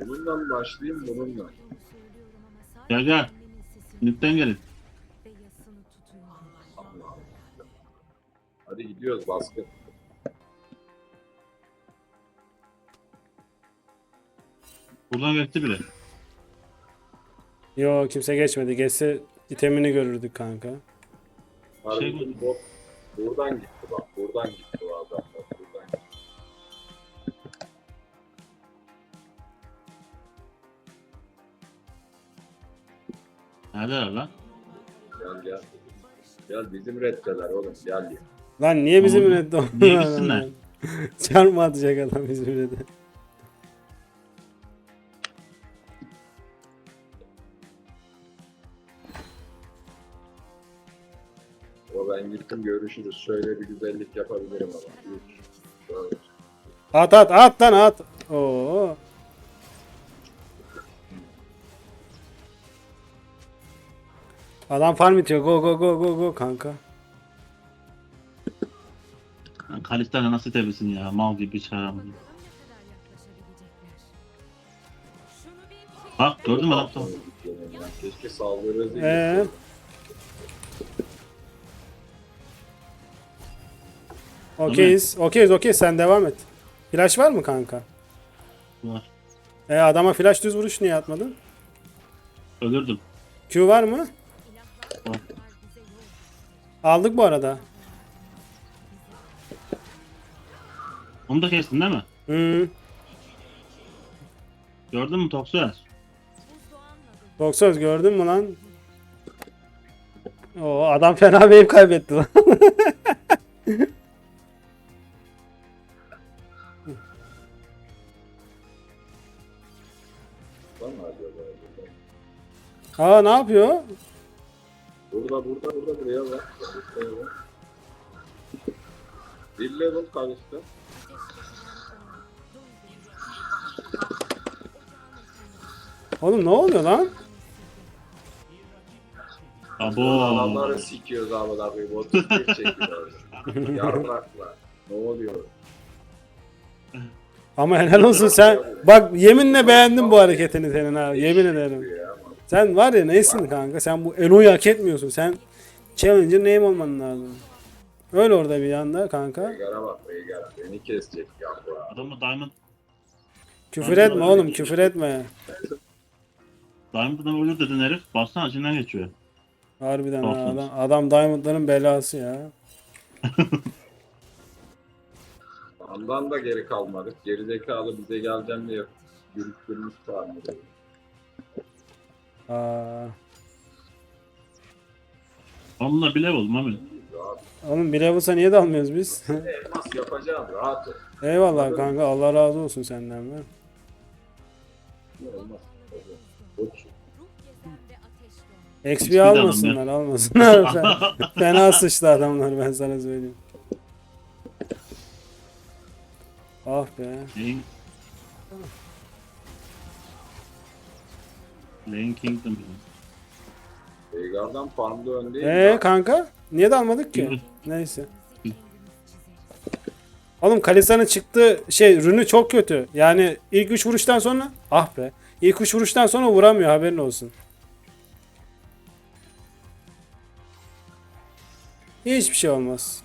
Bununla başlayayım bununla? Gel gel. Lütfen gelin. Hadi gidiyoruz baskın. Buradan geçti bile. Yo kimse geçmedi. Geçse itemini görürdük kanka. Şey- bot buradan gitti bak. Buradan gitti Neredeler lan? Gel gel. Gel bizim reddeler oğlum gel ya. Lan niye bizim Oğlum, ünette niye gitsinler? Çarmı atacak adam bizim ünette. O ben gittim görüşürüz. Şöyle bir güzellik yapabilirim ama. Üç, dört. At at at lan at. Oo. Adam farm itiyor. Go go go go go kanka. Lan Kalistan'a nasıl tebesin ya? Mal gibi çağıramıyor. Bak gördün mü adam? Keşke saldırı hızı Ee? Okeyiz. Okeyiz okey sen devam et. Flash var mı kanka? Var. E adama flash düz vuruş niye atmadın? Ölürdüm. Q var mı? Aldık bu arada. Onu da kestin değil mi? Hmm. Gördün mü Toksuer? Boksöz gördün mü lan? O adam fena wave kaybetti lan. Aa ne yapıyor? Burada burada burada buraya bak. Buraya bak. Bir level kalıştı. Oğlum ne oluyor lan? Abo. Adamları sikiyoruz abi da bir bot bir çekiyoruz. Yarrakla. Ne oluyor? Ama helal olsun sen. Bak yeminle beğendim bu hareketini senin abi. Yemin ederim. Ya, Sen var ya neysin kanka? Sen bu Eno'yu hak etmiyorsun. Sen Challenger name olman lazım. Öyle orada bir yanda kanka. Veigar'a bak Veigar'a. Beni kesecek ya bu adam. Adamı Diamond, Küfür etme oğlum küfür etme. Diamond'dan ölür dedin herif. Baksana içinden geçiyor. Harbiden ha, adam, adam Diamond'ların belası ya. Ondan da geri kalmadık. Gerizekalı bize geleceğim diye yürüttürmüş tanrı. Aa. Onunla bile abi. Rahat. Oğlum bir level'sa niye dalmıyoruz biz? Elmas yapacağım rahat ol. Eyvallah kanka Allah razı olsun senden be. Koç. XP almasınlar almasınlar. Fena sıçtı adamlar ben sana söyleyeyim. Ah be. Lane... Lane Kingdom. Veigar'dan farmda öndeyim. Ee kanka? Niye dalmadık ki? Hı. Neyse. Oğlum Kalista'nın çıktığı şey rünü çok kötü. Yani ilk 3 vuruştan sonra ah be. İlk 3 vuruştan sonra vuramıyor haberin olsun. Hiçbir şey olmaz.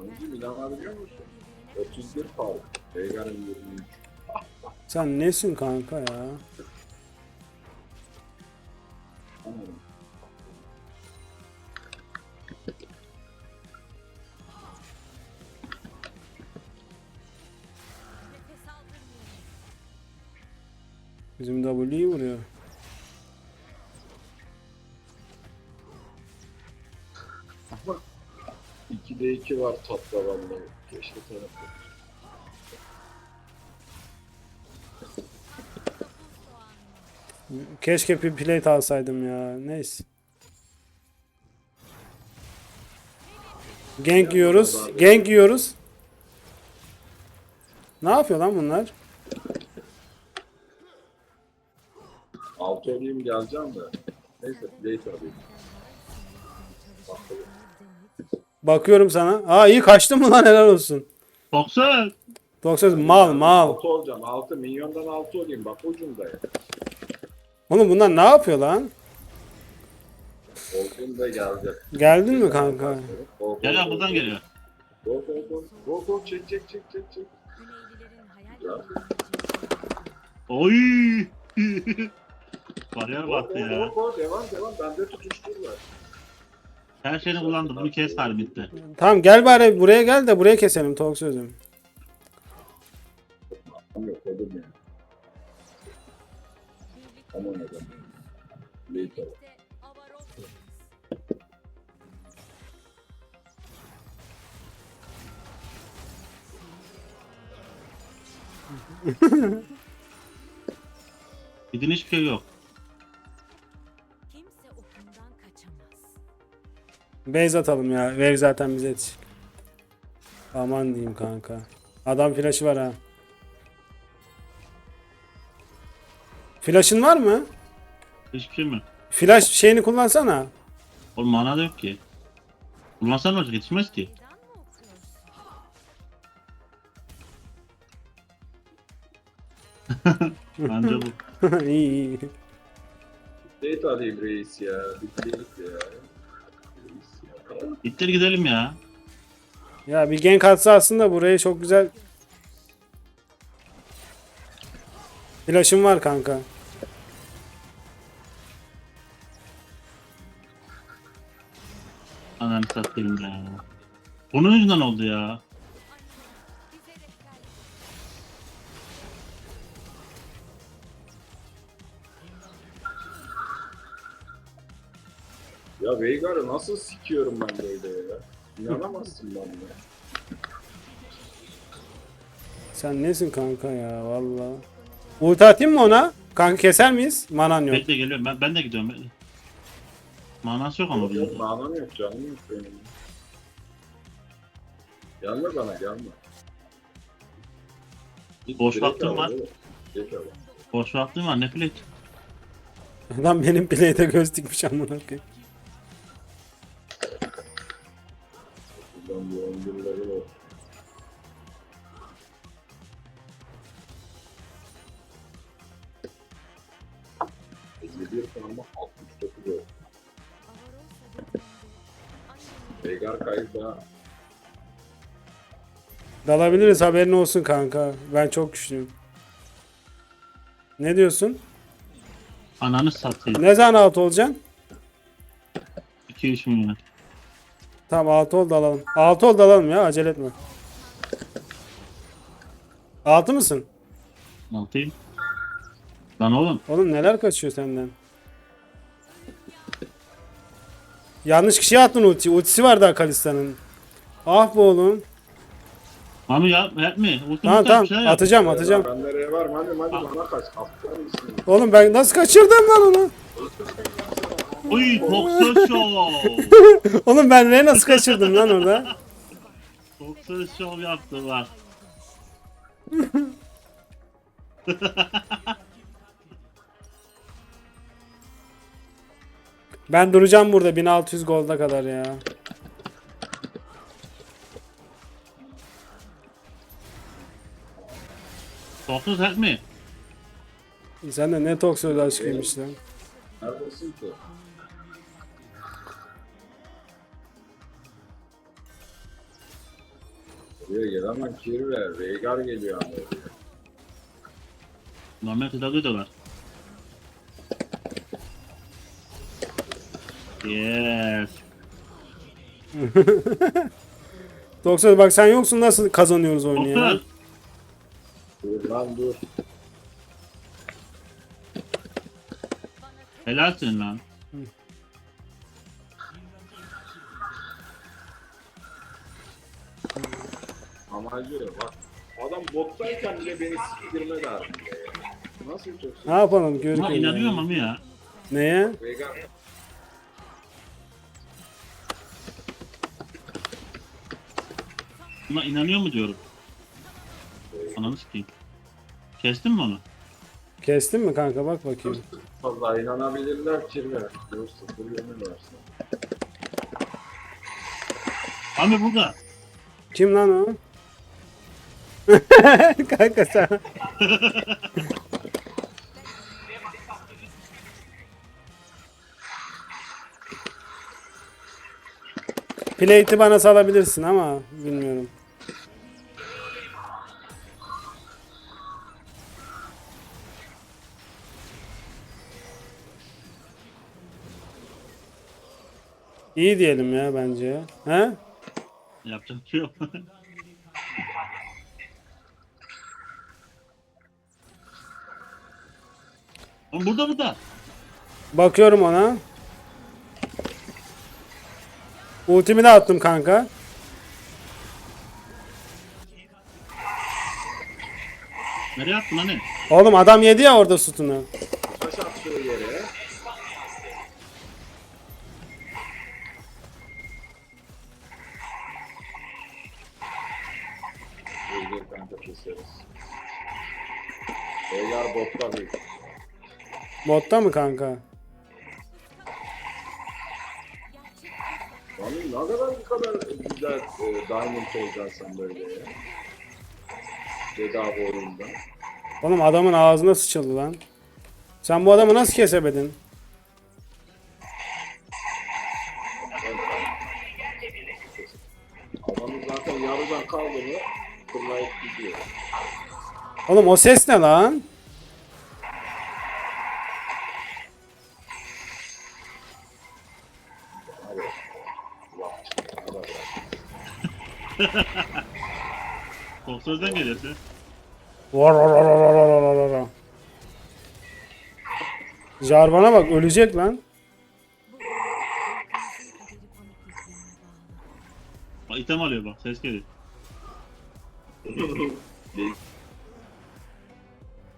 Oyuncu inanabiliyor musun? 31 fark. Veigar'ın 23. Sen nesin kanka ya? Bizim W'yi vuruyor. Ama 2'de 2 var tatlı vallahi. Keşke tarafı. Keşke bir plate alsaydım ya. Neyse. Gank yiyoruz. Gank yiyoruz. Ne yapıyor lan bunlar? Altı olayım geleceğim de. Neyse plate alayım. Bakalım. Bakıyorum sana. Aa iyi kaçtın mı lan helal olsun. Toksuer! 90 mal mal. 6 olacağım. 6 milyondan 6 olayım bak ucunda ya. Oğlum bunlar ne yapıyor lan? Olgun da gelecek. Geldin mi kanka? Gel go, buradan geliyor. Go go go. Go go çek çek çek çek çek. Oy. Bariyer battı ya. go go. Devam devam. Bende tutuştur var. Her şeyini kullandı. Bunu kes hali bitti. Tamam gel bari buraya gel de buraya keselim Tok sözüm. Yok oğlum ya. Aman adam. Late. Gidin hiçbir şey yok. Kimse okundan kaçamaz. Base atalım ya. Vev zaten bize yetişik. Aman diyeyim kanka. Adam flaşı var ha. Flash'ın var mı? Hiçbir şey mi? Flash şeyini kullansana. Oğlum mana da yok ki. Kullansan ne olacak? Yetişmez ki. Bence bu. iyi iyi. Late alayım reis ya. Bir late ya. Reis ya. Gidelim ya. Ya bir gank atsa aslında buraya çok güzel. Flash'ım var kanka. Ananı satayım ya. Bunun yüzünden oldu ya. Ya Veigar'ı nasıl sikiyorum ben böyle ya? İnanamazsın bana. Sen nesin kanka ya valla. Ulti atayım mı ona? Kanka keser miyiz? Manan yok. Bekle geliyorum. Ben, ben de gidiyorum. Manası yok ama Yok, bizim. Manam yok canım yok benim. Gelme bana gelme. Boş Direkt vaktim al, var. Geç al. Boş vaktim var. Ne plate? Adam benim play'de göz dikmiş amına koyayım. Buradan bir 11 Veigar kayıp ha. Dalabiliriz haberin olsun kanka. Ben çok güçlüyüm. Ne diyorsun? Ananı satayım. Ne zaman out olacaksın? 2-3 milyon. Tamam altı ol da alalım. Altı ol da alalım ya acele etme. Altı mısın? Altıyım. Lan oğlum. Oğlum neler kaçıyor senden? Yanlış kişiye attın ulti. Ultisi var daha Kalista'nın. Ah be oğlum. Mami ya yapma. Ultim Tamam tamam yap. atacağım atacağım. Ben nereye var? Hadi hadi bana kaç. Aptal mısın? Oğlum ben nasıl kaçırdım lan onu? Uy Toxer Show. Oğlum ben ne nasıl kaçırdım lan orada? Toxer Show yaptılar. Ben duracağım burada 1600 golda kadar ya. Toxer help me. Sen de ne tok söyle aşkıymış lan. Neredesin ki? Buraya gelemem Kirve. Veigar geliyor ama. Normal tedavi ediyorlar. Yes. Doktor bak sen yoksun nasıl kazanıyoruz oyunu ya? Dur lan dur. Helalsin lan. Amacı bak. Adam bottayken bile beni siktirme lazım. Nasıl çok Ne yapalım Buna görüküyor inanıyorum ya. Mami ya. Neye? Veigar Buna inanıyor mu diyorum. Ananı sikeyim. Kestin mi onu? Kestin mi kanka bak bakayım. fazla inanabilirler sıfır yönü versin. Abi burada. Kim lan o? Kanka sen. Plate'i bana salabilirsin ama bilmiyorum. İyi diyelim ya bence. He? Yapacak bir şey yok. Oğlum burada burada. Bakıyorum ona. Ultimi de attım kanka. Nereye attın hani? Oğlum adam yedi ya orada sütunu. Beyler botta bir. Botta mı kanka? Lan ne kadar bu kadar güzel e, diamond olacaksın sen böyle ya. Bedava oyunda. Oğlum adamın ağzına sıçıldı lan. Sen bu adamı nasıl kesemedin? Oğlum o ses ne lan? Kontrolden geliyorsun. Var var var var var var var var. Jarvan'a bak ölecek lan. Bak item alıyor bak ses geliyor.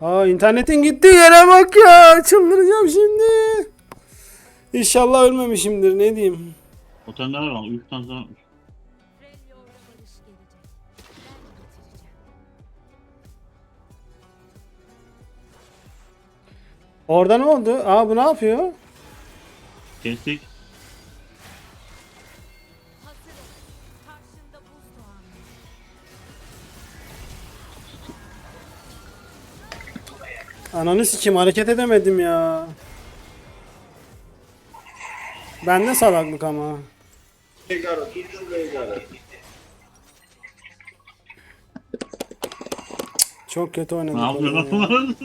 Aa internetin gittiği yere bak ya. Çıldıracağım şimdi. İnşallah ölmemişimdir ne diyeyim. Oteller var. Sonra gelecek. Ben getireceğim. Orada ne oldu? Aa bu ne yapıyor? Kestik. Ananı sikeyim hareket edemedim ya. Bende salaklık ama. Veigar'ı tut şu Veigar'ı. Çok kötü oynadık. Ne yapıyor orada ya. lan?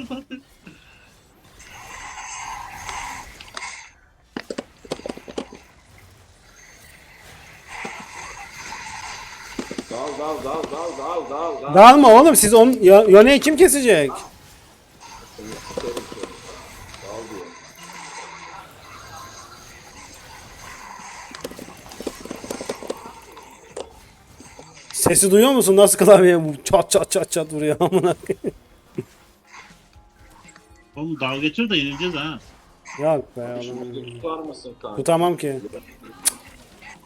Dal dal dal dal dal dal dal. Dalma oğlum siz onu ya, Yone'yi kim kesecek? Seni sikerim seni. Dal diyor. Sesi duyuyor musun? Nasıl klavyeye bu çat çat çat çat vuruyor amına koyayım. Oğlum dalga geçiyor da yenileceğiz ha. Yok be oğlum. tutar mısın kanka? Tutamam ki.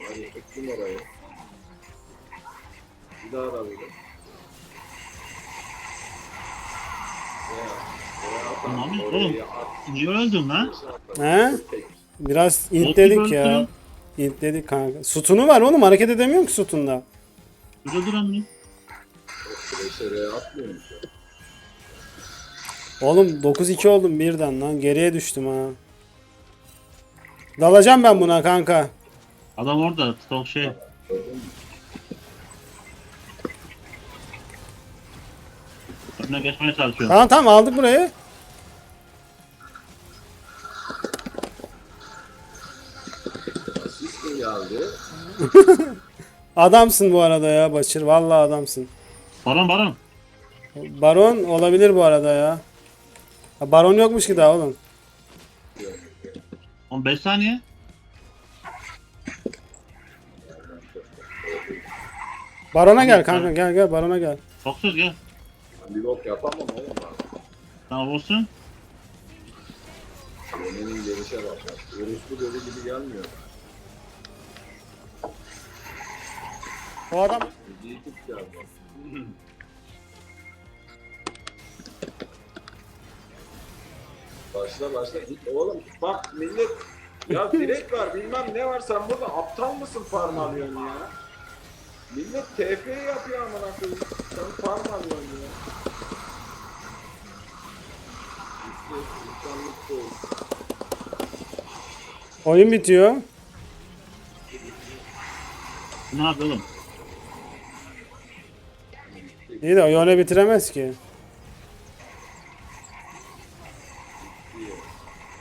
Hadi tuttum orayı. Bir daha da böyle. Veya, veya atam, Tamam, oğlum. at, Niye öldün lan? He? tek. Biraz intledik ya. İntledik kanka. Sütunu var oğlum hareket edemiyorum ki sütunda. Burada dur amına. Beşeriye atmıyor musun? Oğlum 9-2 oldum birden lan. Geriye düştüm ha. Dalacağım ben buna kanka. Adam orada. Stok şey. Önüne geçmeye çalışıyor. Tamam tamam aldık burayı. Adamsın bu arada ya Başır. Vallahi adamsın. Baron baron. Baron olabilir bu arada ya. Ha, Baron yokmuş ki daha oğlum. 15 saniye. Barona gel kanka gel gel Barona gel. Foksuz gel. Bir bok yapamam oğlum ben. Tamam olsun. Yemenin gelişe bak. Orospu dolu gibi gelmiyor. O adam. Başla başla. Oğlum bak millet ya direkt var bilmem ne var sen burada aptal mısın farm alıyorsun ya? Millet TF yapıyor amına koyayım. Sen parmağın ya. Oyun bitiyor. Ne oğlum? İyi de oyunu bitiremez ki.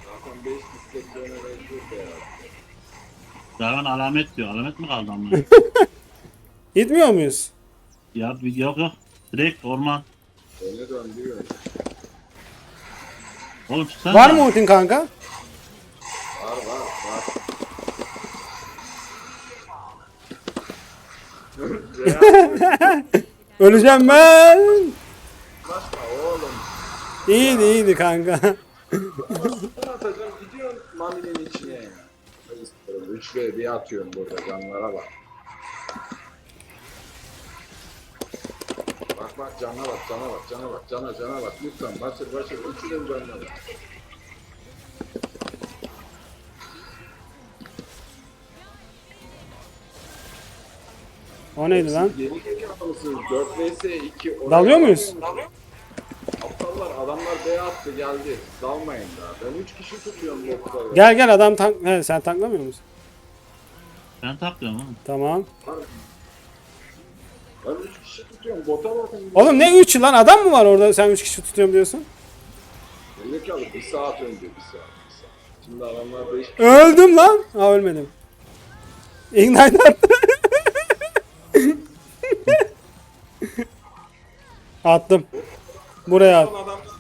Zaten 5 bisiklet döneme şurada ya. Zaten alamet diyor. Alamet mi kaldı ama? Gitmiyor muyuz? ya bir- yok yok. Direkt orman. Öne döndürüyor. Oğlum çıksana. Var mı ultin kanka? Var var var. Öleceğim ben. Başla oğlum. İyiydi iyiydi kanka. Ben atacağım gidiyorsun maminin içine. 3 ve bir atıyorum burada canlara bak. Bak bak cana bak cana bak cana bak cana cana bak lütfen başır başır üçünün canına bak. O neydi lan? Yeni zekalı mısınız? 4 vs 2. Oraya Dalıyor muyuz? dalmayın. Aptallar adamlar B attı geldi. Dalmayın daha. Ben 3 kişi tutuyorum botları. Gel gel adam tank... He, sen tanklamıyor musun? Ben takıyorum oğlum. Tamam. Ben 3 kişi tutuyorum. Bota bakın. Oğlum ne 3 lan adam mı var orada sen 3 kişi tutuyorum diyorsun? Zekalı bir saat önce bir saat. Bir saat. Şimdi adamlar 5 Öldüm lan. Ha ölmedim. Ignite attı. Attım. Buraya at.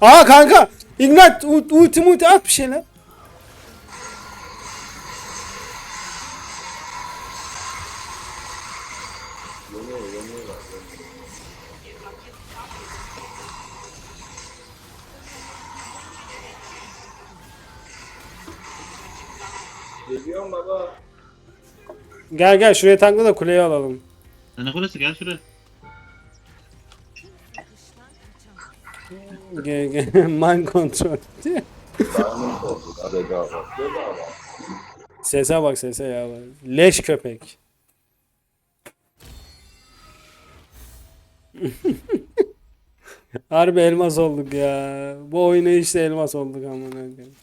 Aa kanka. Ignite u- ulti multi at bir şeyler. Geliyorum baba. Gel gel şuraya tankla da kuleyi alalım. Sen ne kulesi gel şuraya. Diamond oldu da bedava. Bedava. Sese bak sese ya. Leş köpek. Harbi elmas olduk ya. Bu oyuna işte elmas olduk amına koyayım.